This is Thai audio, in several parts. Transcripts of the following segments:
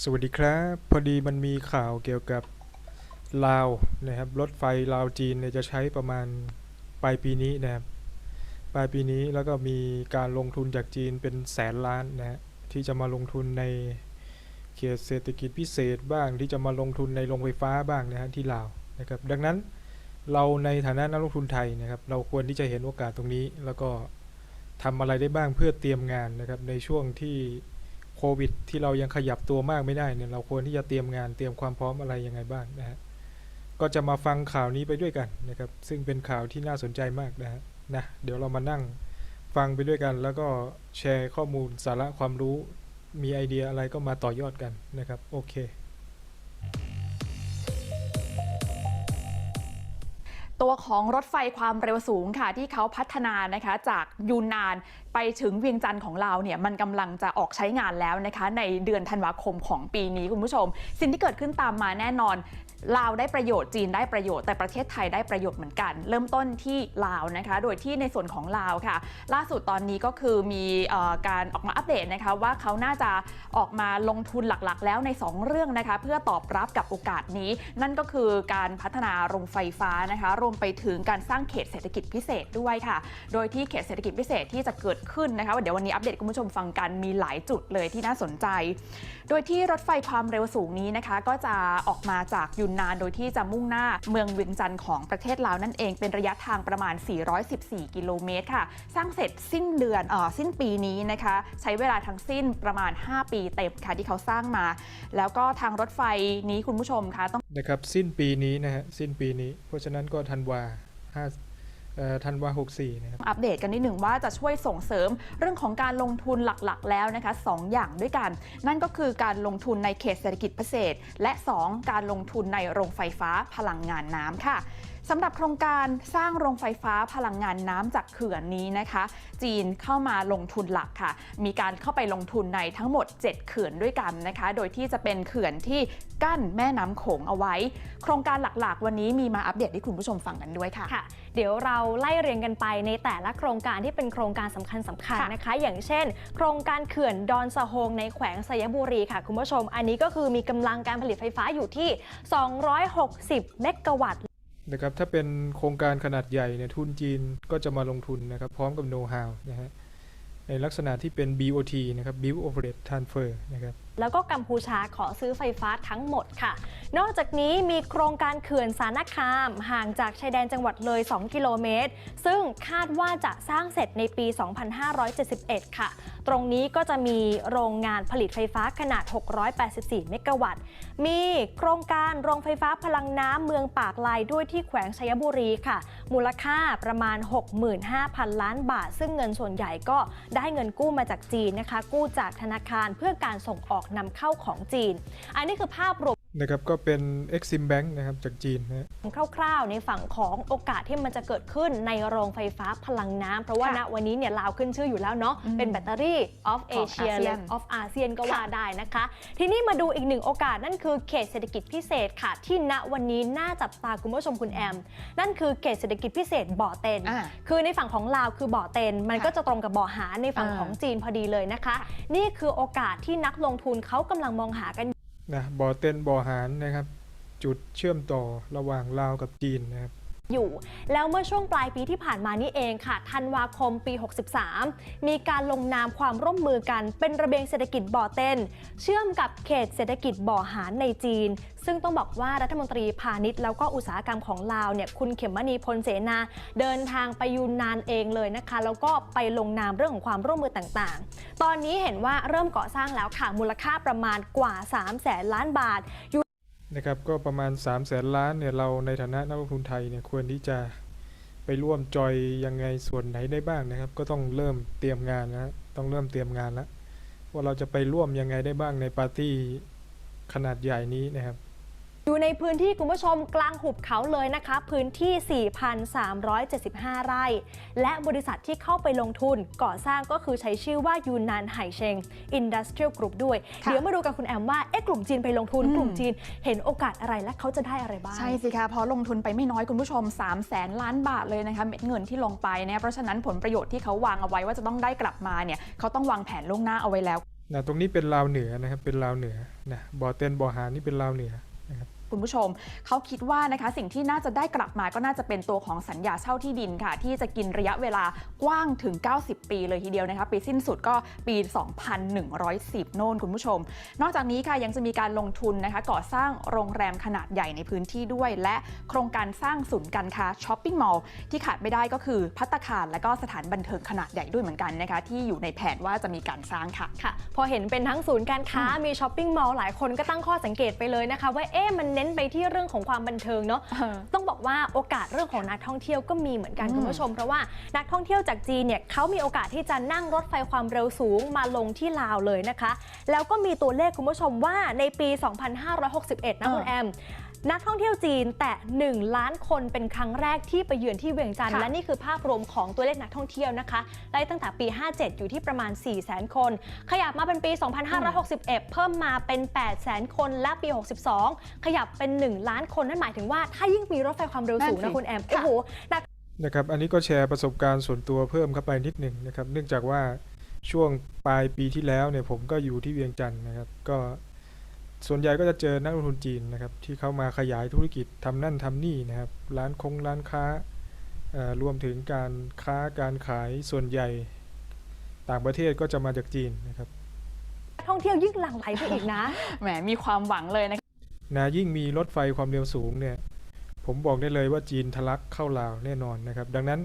สวัสดีครับ พอดีมันมีข่าวเกี่ยวกับลาวนะครับรถไฟลาวจีนเนี่ยจะใช้ประมาณปลายปีนี้นะครับปลายปีนี้แล้วก็มีการลงทุนจากจีนเป็นแสนล้านนะฮะที่จะมาลงทุนในเขตเศรษฐกิจพิเศษบ้างที่จะมาลงทุนในโรงไฟฟ้าบ้างนะฮะที่ลาวนะครับดังนั้นเราในฐานะนักลงทุนไทยนะครับเราควรที่จะเห็นโอกาสตรงนี้ แล้วก็ทำอะไรได้บ้างเพื่อเตรียมงานนะครับในช่วงที่ ควิด ที่เรายังขยับตัวมากไม่ได้เนี่ยเราควรที่จะเตรียมงานเตรียมความพร้อมอะไรยังไงบ้างนะฮะก็จะมาฟังข่าวนี้ไปด้วยกันนะครับ ซึ่งเป็นข่าวที่น่าสนใจมากนะฮะนะเดี๋ยวเรามานั่งฟังไปด้วยกัน แล้วก็แชร์ข้อมูลสาระความรู้มีไอเดียอะไรก็มาต่อยอดกันนะครับ โอเค ตัวของรถไฟความเร็วสูงค่ะ ที่เขาพัฒนานะคะจากยูนนานไปถึงเวียงจันทร์ของเราเนี่ยมันกำลังจะออกใช้งานแล้วนะคะ ในเดือนธันวาคมของปีนี้คุณผู้ชม สิ่งที่เกิดขึ้นตามมาแน่นอนลาวได้ประโยชน์จีนได้ประโยชน์แต่ประเทศไทยได้ประโยชน์เหมือนกัน เริ่มต้นที่ลาวนะคะ โดยที่ในส่วนของลาวค่ะ ล่าสุดตอนนี้ก็คือมีออการออกมาอัปเดตนะคะว่าเขาน่าจะออกมาลงทุนหลักๆ แล้วใน 2 เรื่องนะคะ เพื่อตอบรับกับโอกาสนี้ นั่นก็คือการพัฒนาโรงไฟฟ้านะคะรวมไปถึงการสร้างเขตเศรษฐกิจพิเศษด้วยค่ะ โดยที่เขตเศรษฐกิจพิเศษที่จะเกิดขึ้นนะคะเดี๋ยววันนี้อัปเดตคุณผู้ชมฟังกันมีหลายจุดเลยที่น่าสนใจ โดยที่รถไฟความเร็วสูงนี้นะคะ ก็จะออกมาจากยุนนานโดยที่จะมุ่งหน้าเมืองเวียงจันทร์ของประเทศลาวนั่นเองเป็นระยะทางประมาณ 414 กิโลเมตรค่ะ สร้างเสร็จสิ้นเดือนเออสิ้นปีนี้นะคะ ใช้เวลาทั้งสิ้นประมาณ 5 ปีเต็มค่ะที่เขาสร้างมา แล้วก็ทางรถไฟนี้คุณผู้ชมคะต้อง นะครับสิ้นปีนี้นะฮะสิ้นปีนี้ เพราะฉะนั้นก็ธันวาห้าทันวาหกสี่นะครับอัปเดตกันนิดหนึ่งว่าจะช่วยส่งเสริมเรื่องของการลงทุนหลักๆ แล้วนะคะสองอย่างด้วยกัน นั่นก็คือการลงทุนในเขตเศรษฐกิจพิเศษ และ 2 การลงทุนในโรงไฟฟ้าพลังงานน้ำค่ะ สำหรับโครงการสร้างโรงไฟฟ้าพลังงานน้ำจากเขื่อนนี้นะคะ จีนเข้ามาลงทุนหลักค่ะ มีการเข้าไปลงทุนในทั้งหมด 7 เขื่อนด้วยกันนะคะ โดยที่จะเป็นเขื่อนที่กั้นแม่น้ำโขงเอาไว้ โครงการหลักๆ วันนี้มีมาอัปเดตให้คุณผู้ชมฟังกันด้วยค่ะค่ะ เดี๋ยวเราไล่เรียงกันไปในแต่ละโครงการที่เป็นโครงการสำคัญสคัญคะๆนะคะ อย่างเช่น โครงการเขื่อนดอนสะโฮงในแขวงสยบุรีค่ะ คุณผู้ชม อันนี้ก็คือมีกำลังการผลิตไฟฟ้าอยู่ที่ 260 เมกะวัตต์ นะครับถ้าเป็นโครงการขนาดใหญ่เนี่ยทุนจีนก็จะมาลงทุนนะครับพร้อมกับโน้ตฮาวนะฮะในลักษณะที่เป็น BOT นะครับ Build Operate Transfer นะครับ แล้วก็กัมพูชาขอซื้อไฟฟ้าทั้งหมดค่ะ นอกจากนี้มีโครงการเขื่อนสารคาม ห่างจากชายแดนจังหวัดเลย 2 กิโลเมตร ซึ่งคาดว่าจะสร้างเสร็จในปี 2571 ค่ะ ตรงนี้ก็จะมีโรงงานผลิตไฟฟ้าขนาด 684 เมกะวัตต์ มีโครงการโรงไฟฟ้าพลังน้ำเมืองปากลายด้วยที่แขวงชัยบุรีค่ะ มูลค่าประมาณ 65,000 ล้านบาท ซึ่งเงินส่วนใหญ่ก็ได้เงินกู้มาจากจีนนะคะ กู้จากธนาคารเพื่อการส่งออกนำเข้าของจีน อันนี้คือภาพรวม นะครับก็เป็น Exim Bank นะครับจากจีนนะฮะคร่าวๆ ในฝั่งของโอกาสที่มันจะเกิดขึ้นในโรงไฟฟ้าพลังน้ำเพราะว่าค่ะณวันนี้เนี่ยลาวขึ้นชื่ออยู่แล้วเนาะอืมเป็นแบตเตอรี่ of ของ Asia อาเซียน of อาเซียนก็ค่ะว่าได้นะคะ ทีนี้มาดูอีกหนึ่งโอกาสนั่นคือเขตเศรษฐกิจพิเศษค่ะ ที่ณวันนี้น่าจับตาคุณผู้ชมคุณแอม นั่นคือเขตเศรษฐกิจพิเศษบ่อเต็นอ่าคือในฝั่งของลาวคือบ่อเต็น มันค่ะก็จะตรงกับบ่อหาในฝั่งอ่าของจีนพอดีเลยนะคะ นี่คือโอกาสที่นักลงทุนเขากำลังมองหากัน นะบ่อเต้นบ่อหารนะครับ จุดเชื่อมต่อระหว่างลาวกับจีนนะครับ อยู่ แล้วเมื่อช่วงปลายปีที่ผ่านมานี่เองค่ะธันวาคมปี 63 มีการลงนามความร่วมมือกันเป็นระเบียงเศรษฐกิจบ่อเต้น เชื่อมกับเขตเศรษฐกิจบ่อหารในจีน ซึ่งต้องบอกว่ารัฐมนตรีพาณิชย์แล้วก็อุตสาหกรรมของลาวเนี่ยคุณเขมมณีพลเสนา เดินทางไปยูนนานเองเลยนะคะ แล้วก็ไปลงนามเรื่องของความร่วมมือต่างๆ ตอนนี้เห็นว่าเริ่มก่อสร้างแล้วค่ะมูลค่าประมาณกว่า3แสนล้านบาท นะครับก็ประมาณ 3 0 0แสนล้านเนี่ยเราในฐานะนักลงทุนไทยเนี่ยควรที่จะไปร่วมจอยยังไงส่วนไหนได้บ้างนะครับ ก็ต้องเริ่มเตรียมงานนะฮะต้องเริ่มเตรียมงานแล้วว่าเราจะไปร่วมยังไงได้บ้างในปาร์ตี้ขนาดใหญ่นี้นะครับ อยู่ในพื้นที่คุณผู้ชมกลางหุบเขาเลยนะคะ พื้นที่ 4,375 ไร่ และบริษัทที่เข้าไปลงทุนก่อสร้างก็คือใช้ชื่อว่ายูนนานไห่เชงอินดัสเทรียลกรุ๊ปด้วยค่ะเดี๋ยวมาดูกันคุณแอมว่าเอ๊ะกลุ่มจีนไปลงทุนอืมกลุ่มจีนเห็นโอกาสอะไรและเขาจะได้อะไรบ้าง ใช่สิคะเพราะลงทุนไปไม่น้อยคุณผู้ชม 3 0 0แสนล้านบาทเลยนะคะเม็ดเงินที่ลงไปนะเพราะฉะนั้นผลประโยชน์ที่เขาวางเอาไว้ว่าจะต้องได้กลับมาเนี่ยเขาต้องวางแผนล่วงหน้าเอาไว้แล้วนะตรงนี้เป็นลาวเหนือนะครับเป็นลาวเหนือนะบ่อเต้นบ่อหานี่เป็นลาวเหนือ คุณผู้ชม เขาคิดว่านะคะสิ่งที่น่าจะได้กลับมาก็น่าจะเป็นตัวของสัญญาเช่าที่ดินค่ะ ที่จะกินระยะเวลากว้างถึง 90 ปีเลยทีเดียวนะคะปีสิ้นสุดก็ปี 2110 โน่นคุณผู้ชม นอกจากนี้ค่ะยังจะมีการลงทุนนะคะก่อสร้างโรงแรมขนาดใหญ่ในพื้นที่ด้วย และโครงการสร้างศูนย์การค้าช้อปปิ้งมอลล์ที่ขาดไม่ได้ก็คือพัตตาคารและก็สถานบันเทิงขนาดใหญ่ด้วยเหมือนกันนะคะที่อยู่ในแผนว่าจะมีการสร้างค่ะค่ะ พอเห็นเป็นทั้งศูนย์การค้ามีช้อปปิ้งมอลล์หลายคนก็ตั้งข้อสังเกตไปเลยนะคะว่าเอ๊ะมันเน้นไปที่เรื่องของความบันเทิงเนาะเออต้องบอกว่าโอกาสเรื่องของนักท่องเที่ยวก็มีเหมือนกันอืมคุณผู้ชม เพราะว่านักท่องเที่ยวจากจีนเนี่ยเขามีโอกาสที่จะนั่งรถไฟความเร็วสูงมาลงที่ลาวเลยนะคะ แล้วก็มีตัวเลขคุณผู้ชมว่าในปี 2561 นะคุณแอม นักท่องเที่ยวจีนแต่ 1 ล้านคนเป็นครั้งแรกที่ไปเยือนที่เวียงจันทร์ค่ะและนี่คือภาพรวมของตัวเลขนักท่องเที่ยวนะคะไล่ตั้งแต่ปี 57 อยู่ที่ประมาณ 4 0 0 0 0 0 คน ขยับมาเป็นปี 2561 เพิ่มมาเป็น 8 0 0 0 0 0 คนและปี 62 ขยับเป็น 1 ล้านคนนั่นหมายถึงว่าถ้ายิ่งมีรถไฟความเร็วสูงนั่นะนสิคุณแอมค่ะโอ้โหนักนะครับ อันนี้ก็แชร์ประสบการณ์ส่วนตัวเพิ่มเข้าไปนิดหนึ่งนะครับ เนื่องจากว่าช่วงปลายปีที่แล้วเนี่ยผมก็อยู่ที่เวียงจันทร์นะครับ ก็ ส่วนใหญ่ก็จะเจอนักลงทุนจีนนะครับที่เข้ามาขยายธุรกิจทำนั่นทำนี่นะครับ ร้านคงร้านค้าเอ่อรวมถึงการค้าการขายส่วนใหญ่ต่างประเทศก็จะมาจากจีนนะครับ ท่องเที่ยวยิ่งหลั่งไหลไปอีกนะ แหมมีความหวังเลยนะคะนะยิ่งมีรถไฟความเร็วสูงเนี่ย ผมบอกได้เลยว่าจีนทะลักเข้าลาวแน่นอนนะครับ ดังนั้น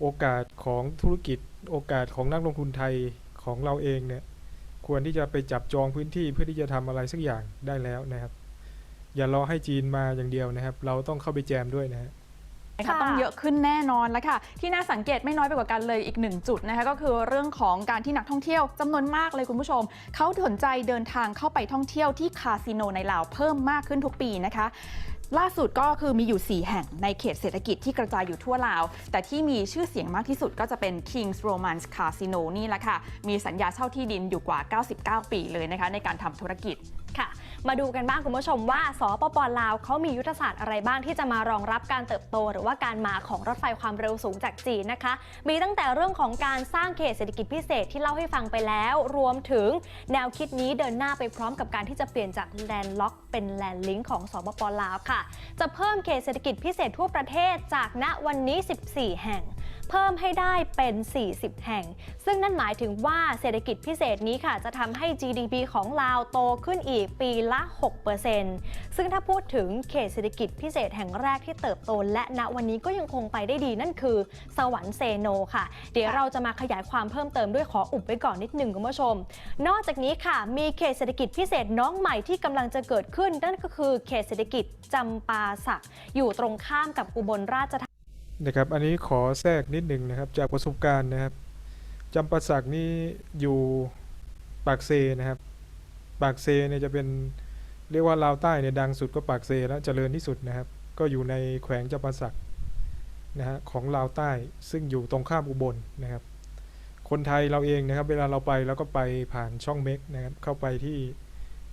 โอกาสของธุรกิจโอกาสของนักลงทุนไทยของเราเองเนี่ย ควรที่จะไปจับจองพื้นที่เพื่อที่จะทำอะไรสักอย่างได้แล้วนะครับ อย่ารอให้จีนมาอย่างเดียวนะครับ เราต้องเข้าไปแจมด้วยนะฮะนะคะค่ะต้องเยอะขึ้นแน่นอนแล้วค่ะ ที่น่าสังเกตไม่น้อยไปกว่ากันเลยอีกหนึ่งจุดนะคะก็คือเรื่องของการที่นักท่องเที่ยวจำนวนมากเลยคุณผู้ชม เขาสนใจเดินทางเข้าไปท่องเที่ยวที่คาสิโนในลาวเพิ่มมากขึ้นทุกปีนะคะ ล่าสุดก็คือมีอยู่ 4 แห่งในเขตเศรษฐกิจที่กระจายอยู่ทั่วลาว แต่ที่มีชื่อเสียงมากที่สุดก็จะเป็น King's Romance Casino นี่แหละค่ะ มีสัญญาเช่าที่ดินอยู่กว่า 99 ปีเลยนะคะในการทำธุรกิจ ค่ะ มาดูกันบ้างคุณผู้ชมว่าสปปลาวเขามียุทธศาสตร์อะไรบ้างที่จะมารองรับการเติบโต หรือว่าการมาของรถไฟความเร็วสูงจากจีนนะคะ มีตั้งแต่เรื่องของการสร้างเขตเศรษฐกิจพิเศษที่เล่าให้ฟังไปแล้ว รวมถึงแนวคิดนี้เดินหน้าไปพร้อมกับการที่จะเปลี่ยนจากแลนด์ล็อก เป็นแลนด์ลิงก์ของสปปลาวค่ะ จะเพิ่มเขตเศรษฐกิจพิเศษทั่วประเทศจากณวันนี้ 14 แห่ง เพิ่มให้ได้เป็น 40 แห่ง ซึ่งนั่นหมายถึงว่าเศรษฐกิจพิเศษนี้ค่ะ จะทำให้ GDP ของลาวโตขึ้นอีกปีละ 6%ซึ่งถ้าพูดถึงเขตเศรษฐกิจพิเศษแห่งแรกที่เติบโต และณวันนี้ก็ยังคงไปได้ดีนั่นคือ สวรรค์เซโนค่ะ เดี๋ยวเราจะมาขยายความเพิ่มเติมด้วยขออุบไว้ก่อนนิดหนึ่งคุณผู้ชม นอกจากนี้ค่ะ มีเขตเศรษฐกิจพิเศษน้องใหม่ที่กำลังจะเกิดขึ้น นั่นก็คือเขตเศรษฐกิจจำปาสักอยู่ตรงข้ามกับอุบลราชธานี นะครับ อันนี้ขอแทรกนิดหนึ่งนะครับ จากประสบการณ์นะครับจำปาสักนี่อยู่ปากเซนะครับ ปากเซเนี่ยจะเป็นเรียกว่าลาวใต้เนี่ยดังสุดก็ปากเซแล้วเจริญที่สุดนะครับ ก็อยู่ในแขวงจำปาสักนะฮะของลาวใต้ซึ่งอยู่ตรงข้ามอุบลนะครับ คนไทยเราเองนะครับ เวลาเราไปเราก็ไปผ่านช่องเม็กนะครับ เข้าไปที่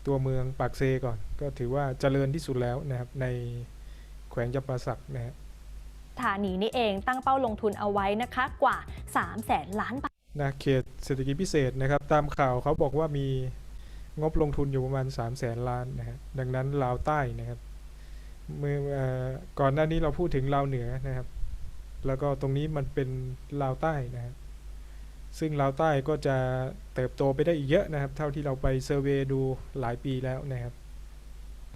ตัวเมืองปากเซก่อน ก็ถือว่าเจริญที่สุดแล้วนะครับ ในแขวงจำปาสักนะฮะ ธานีนี่เองตั้งเป้าลงทุนเอาไว้นะคะกว่า 3 0 0แสนล้านบาทนะเขตเศรษฐกิจพิเศษนะครับ ตามข่าวเขาบอกว่ามีงบลงทุนอยู่ประมาณ 3 0 0แสนล้านนะฮะดังนั้นลาวใต้นะครับเมื่อเอ่อก่อนหน้านี้เราพูดถึงลาวเหนือนะครับ แล้วก็ตรงนี้มันเป็นลาวใต้นะครับซึ่งลาวใต้ก็จะเติบโตไปได้อีกเยอะนะครับ เท่าที่เราไปเซอร์เวย์ดูหลายปีแล้วนะครับ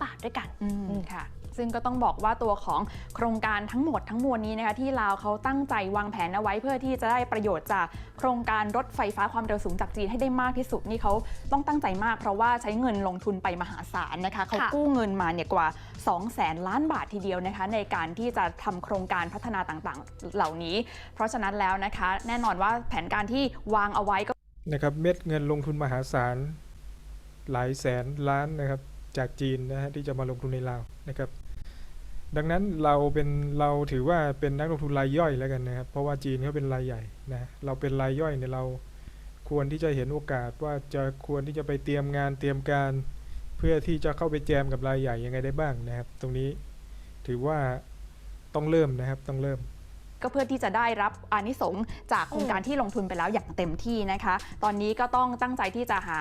บาทด้วยกันอืมค่ะ ซึ่งก็ต้องบอกว่าตัวของโครงการทั้งหมดทั้งมวลนี้นะคะที่ลาวเขาตั้งใจวางแผนเอาไว้เพื่อที่จะได้ประโยชน์จากโครงการรถไฟฟ้าความเร็วสูงจากจีนให้ได้มากที่สุดนี่เขาต้องตั้งใจมากเพราะว่าใช้เงินลงทุนไปมหาศาลนะคะเขาค่ะกู้เงินมาเนี่ยกว่า2แสนล้านบาททีเดียวนะคะในการที่จะทำโครงการพัฒนาต่างๆ เหล่านี้ เพราะฉะนั้นแล้วนะคะ แน่นอนว่าแผนการที่วางเอาไว้ก็นะครับเม็ดเงินลงทุนมหาศาลหลายแสนล้านนะครับ จากจีนนะฮะที่จะมาลงทุนในลาวนะครับ ดังนั้นเราเป็นเราถือว่าเป็นนักลงทุนรายย่อยแล้วกันนะครับ เพราะว่าจีนเขาเป็นรายใหญ่นะเราเป็นรายย่อยเนี่ยเราควรที่จะเห็นโอกาสว่าจะควรที่จะไปเตรียมงานเตรียมการเพื่อที่จะเข้าไปแจมกับรายใหญ่ยังไงได้บ้างนะครับ ตรงนี้ถือว่าต้องเริ่มนะครับต้องเริ่ม ก็เพื่อที่จะได้รับอานิสงส์จากโครงการที่ลงทุนไปแล้วอย่างเต็มที่นะคะ ตอนนี้ก็ต้องตั้งใจที่จะหา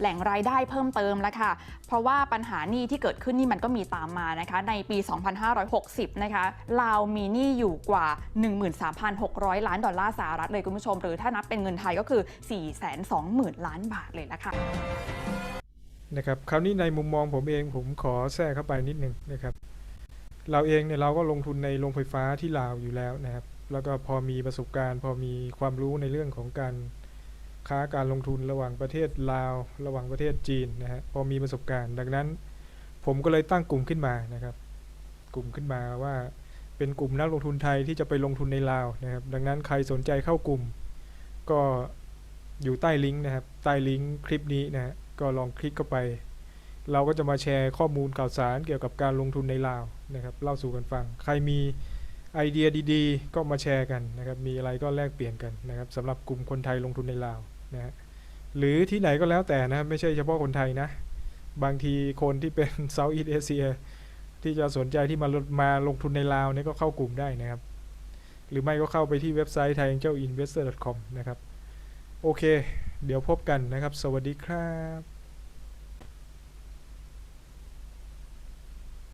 แหล่งรายได้เพิ่มเติมแล้วค่ะ เพราะว่าปัญหาหนี้ที่เกิดขึ้นนี่มันก็มีตามมานะคะ ในปี 2560 นะคะลาวมีหนี้อยู่กว่า 13,600 ล้านดอลลาร์สหรัฐเลยคุณผู้ชม หรือถ้านับเป็นเงินไทยก็คือ 420,000 ล้านบาทเลยละค่ะนะครับคราวนี้ในมุมมองผมเองผมขอแทรกเข้าไปนิดหนึ่งนะครับ เราเองเนี่ยเราก็ลงทุนในโรงไฟฟ้าที่ลาวอยู่แล้วนะครับ แล้วก็พอมีประสบการณ์ พอมีความรู้ในเรื่องของการค้าการลงทุนระหว่างประเทศลาว ระหว่างประเทศจีนนะฮะพอมีประสบการณ์ ดังนั้น ผมก็เลยตั้งกลุ่มขึ้นมานะครับ กลุ่มขึ้นมาว่าเป็นกลุ่มนักลงทุนไทยที่จะไปลงทุนในลาวนะครับ ดังนั้นใครสนใจเข้ากลุ่ม ก็อยู่ใต้ลิงก์นะครับ ใต้ลิงก์คลิปนี้นะฮะก็ลองคลิกเข้าไป เราก็จะมาแชร์ข้อมูลข่าวสารเกี่ยวกับการลงทุนในลาวนะครับเล่าสู่กันฟัง ใครมีไอเดียดีๆ ก็มาแชร์กันนะครับ มีอะไรก็แลกเปลี่ยนกันนะครับสำหรับกลุ่มคนไทยลงทุนในลาวนะฮะหรือที่ไหนก็แล้วแต่นะไม่ใช่เฉพาะคนไทยนะ บางทีคนที่เป็น Southeast Asia ที่จะสนใจที่มาลงมาลงทุนในลาวเนี่ยก็เข้ากลุ่มได้นะครับ หรือไม่ก็เข้าไปที่เว็บไซต์ thaiangelinvestor.com นะครับ โอเค เดี๋ยวพบกันนะครับ สวัสดีครับ